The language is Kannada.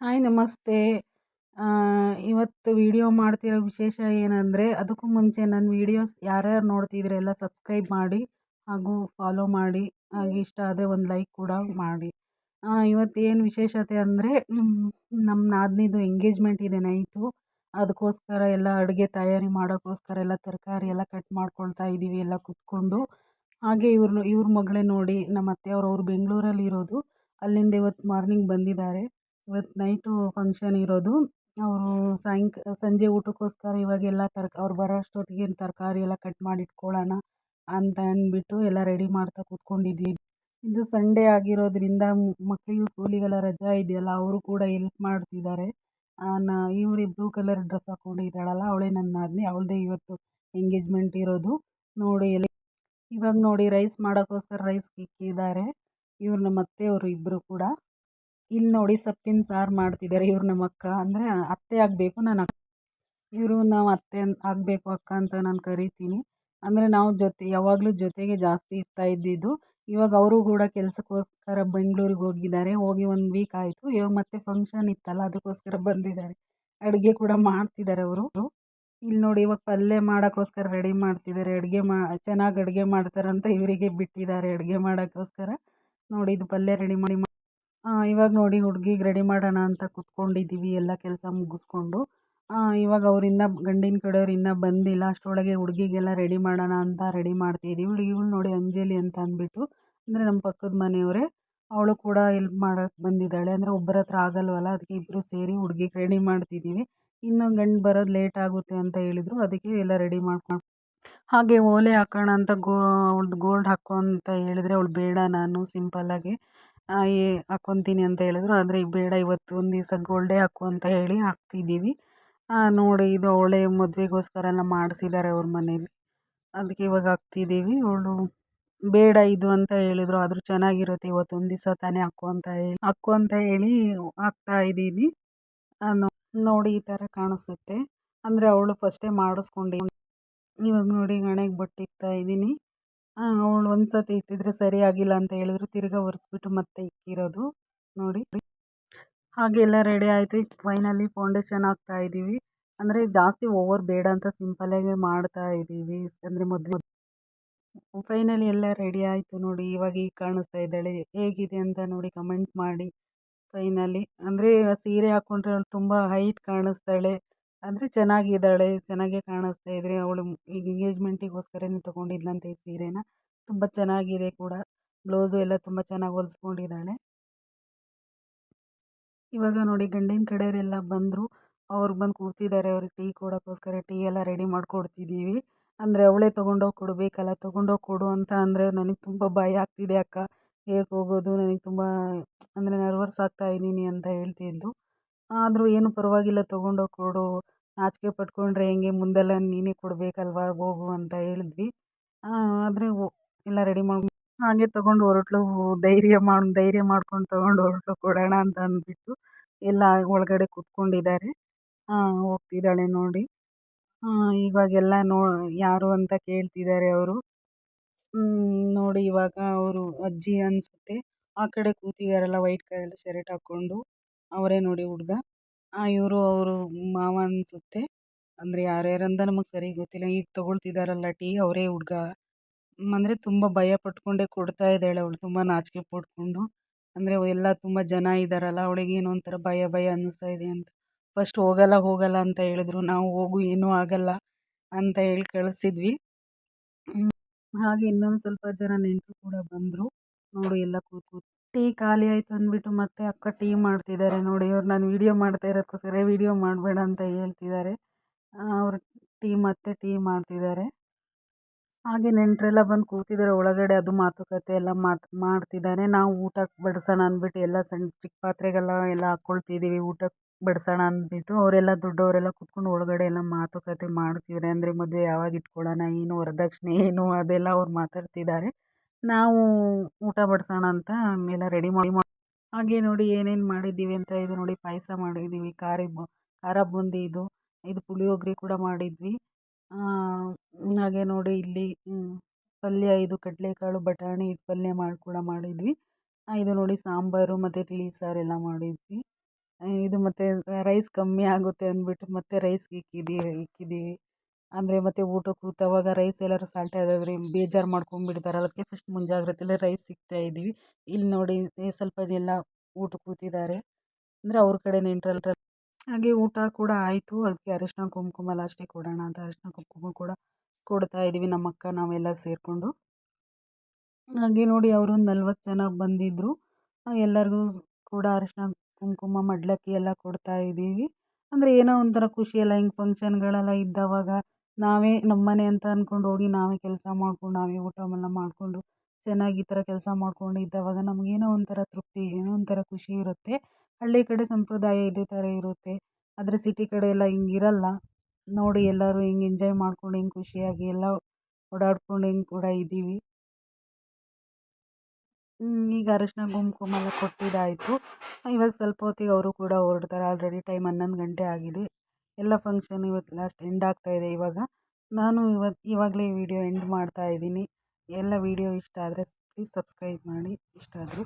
ಹಾಯ್, ನಮಸ್ತೆ. ಇವತ್ತು ವಿಡಿಯೋ ಮಾಡ್ತಿರೋ ವಿಶೇಷ ಏನಂದರೆ, ಅದಕ್ಕೂ ಮುಂಚೆ ನನ್ನ ವೀಡಿಯೋಸ್ ಯಾರ್ಯಾರು ನೋಡ್ತಿದ್ರೆ ಎಲ್ಲ ಸಬ್ಸ್ಕ್ರೈಬ್ ಮಾಡಿ, ಹಾಗೂ ಫಾಲೋ ಮಾಡಿ, ಹಾಗೆ ಇಷ್ಟ ಆದರೆ ಒಂದು ಲೈಕ್ ಕೂಡ ಮಾಡಿ. ಇವತ್ತು ಏನು ವಿಶೇಷತೆ ಅಂದರೆ ನಮ್ಮ ನಾದಿನಿದು ಎಂಗೇಜ್ಮೆಂಟ್ ಇದೆ ನೈಟು. ಅದಕ್ಕೋಸ್ಕರ ಎಲ್ಲ ಅಡುಗೆ ತಯಾರಿ ಮಾಡೋಕ್ಕೋಸ್ಕರ ಎಲ್ಲ ತರಕಾರಿ ಎಲ್ಲ ಕಟ್ ಮಾಡ್ಕೊಳ್ತಾ ಇದ್ದೀವಿ ಎಲ್ಲ ಕೂತ್ಕೊಂಡು. ಹಾಗೆ ಇವ್ರನ್ನ ಇವ್ರ ಮಗಳೇ ನೋಡಿ ನಮ್ಮ ಅತ್ತೆಯವರು ಅವ್ರು ಬೆಂಗಳೂರಲ್ಲಿ ಇರೋದು ಅಲ್ಲಿಂದ ಇವತ್ತು ಮಾರ್ನಿಂಗ್ ಬಂದಿದ್ದಾರೆ. ಇವತ್ತು ನೈಟು ಫಂಕ್ಷನ್ ಇರೋದು. ಅವರು ಸಾಯಂಕ, ಸಂಜೆ ಊಟಕ್ಕೋಸ್ಕರ ಇವಾಗೆಲ್ಲ ತರ್ಕ, ಅವ್ರು ಬರೋ ಅಷ್ಟೊತ್ತಿಗೆ ತರಕಾರಿ ಎಲ್ಲ ಕಟ್ ಮಾಡಿ ಇಟ್ಕೊಳ್ಳೋಣ ಅಂತ ಅಂದ್ಬಿಟ್ಟು ಎಲ್ಲ ರೆಡಿ ಮಾಡ್ತಾ ಕೂತ್ಕೊಂಡಿದ್ವಿ ಇದು ಸಂಡೇ ಆಗಿರೋದ್ರಿಂದ ಮಕ್ಕಳಿಗೂ ಸ್ಕೂಲಿಗೆಲ್ಲ ರಜಾ ಇದೆಯಲ್ಲ, ಅವರು ಕೂಡ ಎಲ್ಪ್ ಮಾಡ್ತಿದ್ದಾರೆ. ನಾ, ಇವ್ರು ಬ್ಲೂ ಕಲರ್ ಡ್ರೆಸ್ ಹಾಕೊಂಡಿದ್ದಾಳಲ್ಲ, ಅವಳೇ ನನ್ನ ನಾದಿನಿ, ಅವಳದೇ ಇವತ್ತು ಎಂಗೇಜ್ಮೆಂಟ್ ಇರೋದು. ನೋಡಿ ಎಲ್ಲಿ ಇವಾಗ ನೋಡಿ ರೈಸ್ ಮಾಡೋಕ್ಕೋಸ್ಕರ ರೈಸ್ ಕಿಕ್ಕಿದ್ದಾರೆ. ಇವ್ರು ನಮ್ಮ ಅತ್ತೆಯವರು ಇಬ್ಬರು ಕೂಡ. ಇಲ್ಲಿ ನೋಡಿ ಸೊಪ್ಪಿನ ಸಾರು ಮಾಡ್ತಿದ್ದಾರೆ ಇವ್ರು ನಮ್ಮ ಅಕ್ಕ. ಅಂದರೆ ಅತ್ತೆ ಆಗಬೇಕು ನಾನು ಅಕ್ಕ ಇವರು ನಾವು ಅತ್ತೆ ಆಗಬೇಕು ಅಕ್ಕ ಅಂತ ನಾನು ಕರಿತೀನಿ. ಅಂದರೆ ನಾವು ಜೊತೆ, ಯಾವಾಗಲೂ ಜೊತೆಗೆ ಜಾಸ್ತಿ ಇರ್ತಾ ಇದ್ದಿದ್ದು. ಇವಾಗ ಅವರು ಕೂಡ ಕೆಲಸಕ್ಕೋಸ್ಕರ ಬೆಂಗಳೂರಿಗೆ ಹೋಗಿದ್ದಾರೆ. ಹೋಗಿ ಒಂದು ವೀಕ್ ಆಯಿತು. ಇವಾಗ ಮತ್ತೆ ಫಂಕ್ಷನ್ ಇತ್ತಲ್ಲ ಅದಕ್ಕೋಸ್ಕರ ಬಂದಿದ್ದಾರೆ. ಅಡುಗೆ ಕೂಡ ಮಾಡ್ತಿದ್ದಾರೆ ಅವರು. ಇಲ್ಲಿ ನೋಡಿ ಇವಾಗ ಪಲ್ಯ ಮಾಡೋಕ್ಕೋಸ್ಕರ ರೆಡಿ ಮಾಡ್ತಿದ್ದಾರೆ ಅಡುಗೆ ಮಾ ಚೆನ್ನಾಗಿ ಅಡುಗೆ ಮಾಡ್ತಾರಂತ ಇವರಿಗೆ ಬಿಟ್ಟಿದ್ದಾರೆ ಅಡುಗೆ ಮಾಡೋಕ್ಕೋಸ್ಕರ. ನೋಡಿ ಇದು ಪಲ್ಯ ರೆಡಿ ಮಾಡಿ ಇವಾಗ ನೋಡಿ ಹುಡುಗಿಗೆ ರೆಡಿ ಮಾಡೋಣ ಅಂತ ಕೂತ್ಕೊಂಡಿದ್ದೀವಿ ಎಲ್ಲ ಕೆಲಸ ಮುಗಿಸ್ಕೊಂಡು. ಇವಾಗ ಅವರಿಂದ ಗಂಡಿನ ಕಡೆಯವ್ರಿಂದ ಬಂದಿಲ್ಲ, ಅಷ್ಟರೊಳಗೆ ಹುಡುಗಿಗೆಲ್ಲ ರೆಡಿ ಮಾಡೋಣ ಅಂತ ರೆಡಿ ಮಾಡ್ತಿದ್ದೀವಿ ಹುಡುಗಿಗಳು ನೋಡಿ ಅಂಜಲಿ ಅಂತ ಅಂದ್ಬಿಟ್ಟು, ಅಂದರೆ ನಮ್ಮ ಪಕ್ಕದ ಮನೆಯವರೇ, ಅವಳು ಕೂಡ ಹೆಲ್ಪ್ ಮಾಡೋಕ್ಕೆ ಬಂದಿದ್ದಾಳೆ. ಅಂದರೆ ಒಬ್ಬರ ಹತ್ರ ಆಗಲ್ವಲ್ಲ ಅದಕ್ಕೆ ಇಬ್ಬರು ಸೇರಿ ಹುಡುಗಿಗೆ ರೆಡಿ ಮಾಡ್ತಿದ್ದೀವಿ ಇನ್ನೂ ಗಂಡು ಬರೋದು ಲೇಟ್ ಆಗುತ್ತೆ ಅಂತ ಹೇಳಿದರು, ಅದಕ್ಕೆ ಎಲ್ಲ ರೆಡಿ ಮಾಡ್ಕೊಂಡು ಹಾಗೆ ಓಲೆ ಹಾಕೋಣ ಅಂತ ಗೋ, ಅವಳ್ದು ಗೋಲ್ಡ್ ಹಾಕೋ ಅಂತ ಹೇಳಿದರೆ, ಅವಳು ಬೇಡ ನಾನು ಸಿಂಪಲ್ಲಾಗಿ ಏ ಹಾಕ್ಕೊತೀನಿ ಅಂತ ಹೇಳಿದ್ರು. ಆದರೆ ಬೇಡ, ಇವತ್ತು ಒಂದು ದಿವಸ ಗೋಲ್ಡೇ ಹಾಕು ಅಂತ ಹೇಳಿ ಹಾಕ್ತಿದ್ದೀವಿ. ನೋಡಿ, ಇದು ಅವಳೇ ಎಲ್ಲ ಮಾಡಿಸಿದ್ದಾರೆ ಅವ್ರ ಮನೇಲಿ. ಅದಕ್ಕೆ ಇವಾಗ ಹಾಕ್ತಿದ್ದೀವಿ. ಅವಳು, ಬೇಡ, ಇದು ಅಂತ ಹೇಳಿದ್ರು. ಆದರೂ ಚೆನ್ನಾಗಿರುತ್ತೆ, ಇವತ್ತು ಒಂದು ದಿವಸ ತಾನೇ ಹಾಕು ಅಂತ ಹೇಳಿ. ಹಾಕು ಅಂತ ಹೇಳಿ ಹಾಕ್ತಾ ಇದ್ದೀನಿ ನೋಡಿ, ಈ ಥರ ಕಾಣಿಸುತ್ತೆ. ಅಂದರೆ, ಅವಳು ಫಸ್ಟೇ ಮಾಡಿಸ್ಕೊಂಡು ಇವಾಗ ನೋಡಿ ಹಣೆಗೆ ಬಟ್ಟಿಕ್ತಾ ಇದ್ದೀನಿ. ಅವಳು ಒಂದು ಸತಿ ಇಟ್ಟಿದ್ರೆ ಸರಿಯಾಗಿಲ್ಲ ಅಂತ ಹೇಳಿದ್ರು. ತಿರ್ಗಾ ಒರೆಸ್ಬಿಟ್ಟು ಮತ್ತೆ ಇಕ್ಕಿರೋದು ನೋಡಿ. ಹಾಗೆ ಎಲ್ಲ ರೆಡಿ ಆಯಿತು. ಫೈನಲಿ ಫೌಂಡೇಶನ್ ಹಾಕ್ತಾ ಇದ್ದೀವಿ. ಅಂದರೆ ಜಾಸ್ತಿ ಓವರ್ ಬೇಡ ಅಂತ ಸಿಂಪಲ್ಲಾಗೆ ಮಾಡ್ತಾ ಇದ್ದೀವಿ. ಅಂದರೆ ಮೊದಲು ಫೈನಲಿ ಎಲ್ಲ ರೆಡಿ ಆಯಿತು ನೋಡಿ. ಇವಾಗ ಈಗ ಕಾಣಿಸ್ತಾ ಇದ್ದಾಳೆ. ಹೇಗಿದೆ ಅಂತ ನೋಡಿ ಕಮೆಂಟ್ ಮಾಡಿ. ಫೈನಲಿ ಅಂದರೆ ಸೀರೆ ಹಾಕ್ಕೊಂಡ್ರೆ ಅವಳು ತುಂಬ ಹೈಟ್ ಕಾಣಿಸ್ತಾಳೆ. ಅಂದರೆ ಚೆನ್ನಾಗಿದ್ದಾಳೆ, ಚೆನ್ನಾಗೇ ಕಾಣಿಸ್ತಾ ಇದ್ರೆ ಅವಳು ಎಂಗೇಜ್ಮೆಂಟಿಗೋಸ್ಕರನೇ ತೊಗೊಂಡಿದ್ಲಂತೆ ಈ ಸೀರೆನ. ತುಂಬ ಚೆನ್ನಾಗಿದೆ ಕೂಡ. ಬ್ಲೌಸು ಎಲ್ಲ ತುಂಬ ಚೆನ್ನಾಗಿ ಹೊಲಿಸ್ಕೊಂಡಿದ್ದಾಳೆ. ಇವಾಗ ನೋಡಿ ಗಂಡಿನ ಕಡೆಯವರೆಲ್ಲ ಬಂದರು. ಅವ್ರು ಬಂದು ಕೂತಿದ್ದಾರೆ, ಅವ್ರಿಗೆ ಟೀ ಕೊಡೋಕ್ಕೋಸ್ಕರ ಟೀ ಎಲ್ಲ ರೆಡಿ ಮಾಡಿಕೊಡ್ತಿದ್ದೀವಿ ಅಂದರೆ ಅವಳೇ ತೊಗೊಂಡೋಗಿ ಕೊಡಬೇಕಲ್ಲ, ತೊಗೊಂಡೋಗಿ ಕೊಡು ಅಂತ ಅಂದರೆ ನನಗೆ ತುಂಬ ಭಯ ಆಗ್ತಿದೆ ಅಕ್ಕ. ಹೇಗೆ ಹೋಗೋದು? ನನಗೆ ತುಂಬ, ಅಂದರೆ ನರ್ವಸ್ ಆಗ್ತಾ ಇದ್ದೀನಿ ಅಂತ ಹೇಳ್ತಿದ್ಲು. ಆದರೂ ಏನು ಪರವಾಗಿಲ್ಲ ತೊಗೊಂಡೋಗಿ ಕೊಡು. ನಾಚಿಕೆ ಪಟ್ಕೊಂಡ್ರೆ ಹೆಂಗೆ ಮುಂದೆಲ್ಲ ನೀನೇ ಕೊಡಬೇಕಲ್ವಾ ಹೋಗು ಅಂತ ಹೇಳಿದ್ವಿ. ಆದರೆ ಎಲ್ಲ ರೆಡಿ ಮಾಡಿ ಹಾಗೆ ತೊಗೊಂಡು ಹೊರಟ್ಲು. ಧೈರ್ಯ ಮಾಡಿ, ಧೈರ್ಯ ಮಾಡ್ಕೊಂಡು ತೊಗೊಂಡು ಹೊರಟ್ಲು ಕೊಡೋಣ ಅಂತ ಅಂದ್ಬಿಟ್ಟು ಎಲ್ಲ ಒಳಗಡೆ ಕೂತ್ಕೊಂಡಿದ್ದಾರೆ. ಹೋಗ್ತಿದ್ದಾಳೆ ನೋಡಿ. ಇವಾಗೆಲ್ಲ ನೋ, ಯಾರು ಅಂತ ಕೇಳ್ತಿದ್ದಾರೆ ಅವರು. ನೋಡಿ ಇವಾಗ ಅವರು ಅಜ್ಜಿ ಅನಿಸುತ್ತೆ. ಆ ಕಡೆ ಕೂತಿದ್ದಾರಲ್ಲ ವೈಟ್ ಕಲರ್ ಶರ್ಟ್ ಹಾಕ್ಕೊಂಡು ಅವರೇ ನೋಡಿ ಹುಡುಗ. ಇವರು ಅವರು ಮಾವ ಅನಿಸುತ್ತೆ. ಅಂದರೆ ಯಾರ್ಯಾರಂತ ನಮಗೆ ಸರಿ ಗೊತ್ತಿಲ್ಲ. ಈಗ ತೊಗೊಳ್ತಿದ್ದಾರಲ್ಲ ಟೀ, ಅವರೇ ಹುಡುಗ. ಅಂದರೆ ತುಂಬ ಭಯ ಪಟ್ಕೊಂಡೇ ಕೊಡ್ತಾ ಇದ್ದಾಳೆ ಅವಳು. ತುಂಬ ನಾಚಿಕೆ ಪಟ್ಕೊಂಡು. ಅಂದರೆ ಎಲ್ಲ ತುಂಬ ಜನ ಇದ್ದಾರಲ್ಲ ಅವಳಿಗೆ ಏನೋ ಒಂಥರ ಭಯ ಭಯ ಅನ್ನಿಸ್ತಾ ಇದೆ ಅಂತ. ಫಸ್ಟ್ ಹೋಗಲ್ಲ ಹೋಗಲ್ಲ ಅಂತ ಹೇಳಿದ್ರು. ನಾವು ಹೋಗು, ಏನೂ ಆಗಲ್ಲ ಅಂತ ಹೇಳಿ ಕಳಿಸಿದ್ವಿ. ಹಾಗೆ ಇನ್ನೊಂದು ಸ್ವಲ್ಪ ಜನ ನೆಂಟರು ಕೂಡ ಬಂದರು. ನೋಡಿ ಎಲ್ಲ ಕೂತು ಟೀ ಖಾಲಿ ಆಯಿತು ಅಂದ್ಬಿಟ್ಟು ಮತ್ತೆ ಅಕ್ಕ ಟೀ ಮಾಡ್ತಿದ್ದಾರೆ ನೋಡಿ. ಇವ್ರು ನಾನು ವೀಡಿಯೋ ಮಾಡ್ತಾ ಇರೋದಕ್ಕೋಸ್ಕರ ವೀಡಿಯೋ ಮಾಡಬೇಡ ಅಂತ ಹೇಳ್ತಿದ್ದಾರೆ. ಅವರು ಟೀ ಮತ್ತೆ ಟೀ ಮಾಡ್ತಿದ್ದಾರೆ. ಹಾಗೆ ನೆಂಟರೆಲ್ಲ ಬಂದು ಕೂತಿದ್ದಾರೆ ಒಳಗಡೆ, ಅದು ಮಾತುಕತೆ ಎಲ್ಲ ಮಾತು ಮಾಡ್ತಿದ್ದಾರೆ ನಾವು ಊಟಕ್ಕೆ ಬಡಿಸೋಣ ಅಂದ್ಬಿಟ್ಟು ಎಲ್ಲ ಸಣ್ಣ ಚಿಕ್ಕ ಪಾತ್ರೆಗೆಲ್ಲ ಎಲ್ಲ ಹಾಕ್ಕೊಳ್ತಿದ್ದೀವಿ, ಊಟಕ್ಕೆ ಬಡಿಸೋಣ ಅಂದ್ಬಿಟ್ಟು. ಅವರೆಲ್ಲ ದೊಡ್ಡವರೆಲ್ಲ ಕೂತ್ಕೊಂಡು ಒಳಗಡೆ ಎಲ್ಲ ಮಾತುಕತೆ ಮಾಡ್ತಿದ್ದಾರೆ. ಅಂದರೆ ಮದುವೆ ಯಾವಾಗ ಇಟ್ಕೊಳ್ಳೋಣ, ಏನು ವರದಕ್ಷಿಣೆ ಏನು ಅದೆಲ್ಲ ಅವ್ರು ಮಾತಾಡ್ತಿದ್ದಾರೆ. ನಾವು ಊಟ ಬಡಿಸೋಣ ಅಂತ ಎಲ್ಲ ರೆಡಿ ಮಾಡಿ ಹಾಗೆ ನೋಡಿ ಏನೇನು ಮಾಡಿದ್ದೀವಿ ಅಂತ ಇದು ನೋಡಿ ಪಾಯಸ ಮಾಡಿದ್ದೀವಿ, ಖಾರ ಖಾರ ಬೂಂದಿ ಇದು ಇದು ಪುಳಿಯೋಗರೆ ಕೂಡ ಮಾಡಿದ್ವಿ. ಹಾಗೆ ನೋಡಿ ಇಲ್ಲಿ ಪಲ್ಯ ಇದು ಕಡಲೆಕಾಳು ಬಟಾಣಿ ಇದು ಪಲ್ಯ ಮಾಡಿ, ಕೂಡ ಮಾಡಿದ್ವಿ. ಇದು ನೋಡಿ ಸಾಂಬಾರು ಮತ್ತು ತಿಳಿ ಸಾರೆಲ್ಲ ಮಾಡಿದ್ವಿ. ಇದು ಮತ್ತು ರೈಸ್ ಕಮ್ಮಿ ಆಗುತ್ತೆ ಅಂದ್ಬಿಟ್ಟು ಮತ್ತೆ ರೈಸ್ಗೆ ಇಕ್ಕಿದ್ದೀವಿ ಇಕ್ಕಿದ್ದೀವಿ ಅಂದರೆ ಮತ್ತೆ ಊಟಕ್ಕೆ ಕೂತವಾಗ ರೈಸ್ ಎಲ್ಲರೂ ಸಾಲ್ಟ್ ಆದರೆ ಬೇಜಾರು ಮಾಡ್ಕೊಂಡ್ಬಿಡ್ತಾರೆ ಅದಕ್ಕೆ ಫಸ್ಟ್ ಮುಂಜಾಗ್ರತೆಯಲ್ಲೇ ರೈಸ್ ಇಕ್ತಾಯಿದ್ದೀವಿ ಇಲ್ಲಿ ನೋಡಿ ಸ್ವಲ್ಪ ಎಲ್ಲ ಊಟಕ್ಕೆ ಕೂತಿದ್ದಾರೆ. ಅಂದರೆ ಅವ್ರ ಕಡೆ ನೆಂಟರು ಹಾಗೆ ಊಟ ಕೂಡ ಆಯಿತು. ಅದಕ್ಕೆ ಅರಿಶಿನ ಕುಂಕುಮ ಲಾಸ್ಟಿಗೆ ಕೊಡೋಣ ಅಂತ ಅರಿಶಿನ ಕುಂಕುಮ ಕೂಡ ಕೊಡ್ತಾಯಿದ್ದೀವಿ ನಮ್ಮ ಅಕ್ಕ, ನಾವೆಲ್ಲ ಸೇರಿಕೊಂಡು. ಹಾಗೆ ನೋಡಿ ಅವರು ನಲ್ವತ್ತು ಜನ ಬಂದಿದ್ದರು ಎಲ್ಲರಿಗೂ ಕೂಡ ಅರಿಶಿನ ಕುಂಕುಮ, ಮಡ್ಲಕ್ಕಿ ಎಲ್ಲ ಕೊಡ್ತಾ ಇದ್ದೀವಿ. ಅಂದರೆ ಏನೋ ಒಂಥರ ಖುಷಿಯೆಲ್ಲ ಹಿಂಗೆ ಫಂಕ್ಷನ್ಗಳೆಲ್ಲ ಇದ್ದವಾಗ ನಾವೇ ನಮ್ಮನೆ ಅಂತ ಅಂದ್ಕೊಂಡು ಹೋಗಿ ನಾವೇ ಕೆಲಸ ಮಾಡ್ಕೊಂಡು, ನಾವೇ ಊಟ ಎಲ್ಲ ಮಾಡಿಕೊಂಡು ಚೆನ್ನಾಗಿ ಈ ಥರ ಕೆಲಸ ಮಾಡ್ಕೊಂಡು ಇದ್ದವಾಗ ನಮಗೇನೋ ಒಂಥರ ತೃಪ್ತಿ, ಏನೋ ಒಂಥರ ಖುಷಿ ಇರುತ್ತೆ. ಹಳ್ಳಿ ಕಡೆ ಸಂಪ್ರದಾಯ ಇದೇ ಥರ ಇರುತ್ತೆ. ಆದರೆ ಸಿಟಿ ಕಡೆ ಎಲ್ಲ ಹಿಂಗಿರಲ್ಲ ನೋಡಿ ಎಲ್ಲರೂ ಹಿಂಗೆ ಎಂಜಾಯ್ ಮಾಡ್ಕೊಂಡು, ಹಿಂಗೆ ಖುಷಿಯಾಗಿ ಎಲ್ಲ ಓಡಾಡ್ಕೊಂಡು ಹಿಂಗೆ ಕೂಡ ಇದ್ದೀವಿ. ಈಗ ಅರಶಿನ ಕುಂಕುಮ ಎಲ್ಲ ಕೊಟ್ಟಿದ್ದಾಯಿತು. ಇವಾಗ ಸ್ವಲ್ಪ ಹೊತ್ತಿಗೆ ಅವರು ಕೂಡ ಹೊರಡ್ತಾರೆ. ಆಲ್ರೆಡಿ ಟೈಮ್ ಹನ್ನೊಂದು ಗಂಟೆ ಆಗಿದೆ. ಎಲ್ಲ ಫಂಕ್ಷನ್ ಇವತ್ತು ಲಾಸ್ಟ್ ಎಂಡ್ ಆಗ್ತಾ ಇದೆ ಇವಾಗ. ನಾನು ಇವತ್ತು ಇವಾಗಲೇ ವಿಡಿಯೋ ಎಂಡ್ ಮಾಡ್ತಾ ಇದ್ದೀನಿ. ಎಲ್ಲ ವಿಡಿಯೋ ಇಷ್ಟ ಆದರೆ ಪ್ಲೀಸ್ ಸಬ್ಸ್ಕ್ರೈಬ್ ಮಾಡಿ. ಇಷ್ಟ ಆದರೆ